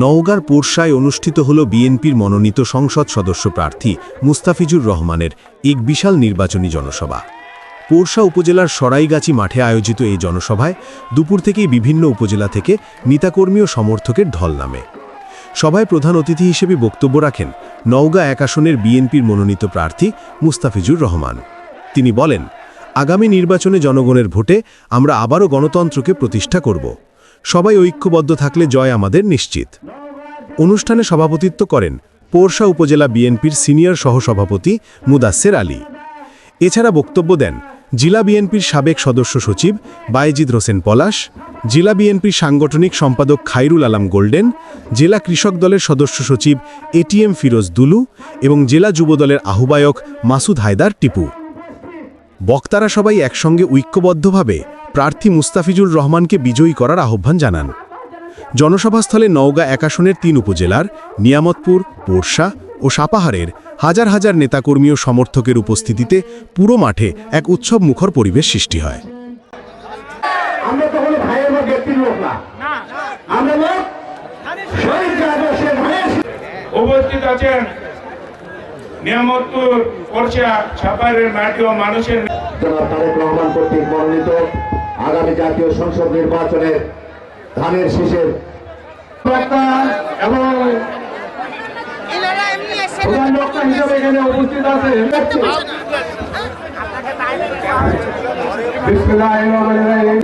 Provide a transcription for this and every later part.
নওগাঁর পোরশায় অনুষ্ঠিত হল বিএনপির মনোনীত সংসদ সদস্য প্রার্থী মুস্তাফিজুর রহমানের এক বিশাল নির্বাচনী জনসভা। পোরশা উপজেলার সরাইগাছি মাঠে আয়োজিত এই জনসভায় দুপুর থেকেই বিভিন্ন উপজেলা থেকে নেতাকর্মী ও সমর্থকের ঢল নামে। সভায় প্রধান অতিথি হিসেবে বক্তব্য রাখেন নওগাঁ এক আসনের বিএনপির মনোনীত প্রার্থী মুস্তাফিজুর রহমান। তিনি বলেন, আগামী নির্বাচনে জনগণের ভোটে আমরা আবারও গণতন্ত্রকে প্রতিষ্ঠা করব। সবাই ঐক্যবদ্ধ থাকলে জয় আমাদের নিশ্চিত। অনুষ্ঠানে সভাপতিত্ব করেন পোরশা উপজেলা বিএনপির সিনিয়র সহসভাপতি মুদাসের আলী। এছাড়া বক্তব্য দেন জেলা বিএনপির সাবেক সদস্য সচিব বায়েজিদ হোসেন পলাশ, জেলা বিএনপির সাংগঠনিক সম্পাদক খাইরুল আলম গোল্ডেন, জেলা কৃষক দলের সদস্য সচিব এটিএম ফিরোজ দুলু এবং জেলা যুবদলের আহ্বায়ক মাসুদ হায়দার টিপু। বক্তারা সবাই একসঙ্গে ঐক্যবদ্ধভাবে প্রার্থী মুস্তাফিজুর রহমানকে বিজয়ী করার আহ্বান জানান। জনসভাস্থলে নওগাঁ একাশনের তিন উপজেলার নিয়ামতপুর পোরশা ও সাপাহারের হাজার হাজার নেতাকর্মী ও সমর্থকের উপস্থিতিতে পুরো মাঠে এক উৎসব মুখর পরিবেশ সৃষ্টি হয়। উপস্থিত আছেন নিয়ামতপুর পর্চা মানুষের তারেক রহমান কর্তৃক মনোনীত আগামী জাতীয় সংসদ নির্বাচনের ধানের শীষের বক্তা এবং এনারা এমনি প্রধান বক্তা হিসেবে এখানে উপস্থিত আছে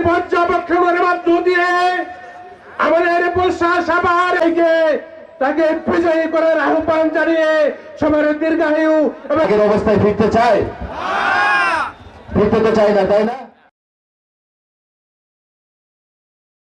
পর্যবেক্ষণের মাধ্য দিয়ে আমাদের প্রশাসবার একে তাকে বিজয়ী করার আহ্বান জানিয়ে সবার দীর্ঘায়ু এবং অবস্থায় ফিরতে চায়? ফিরতে তো চায় না তাই না?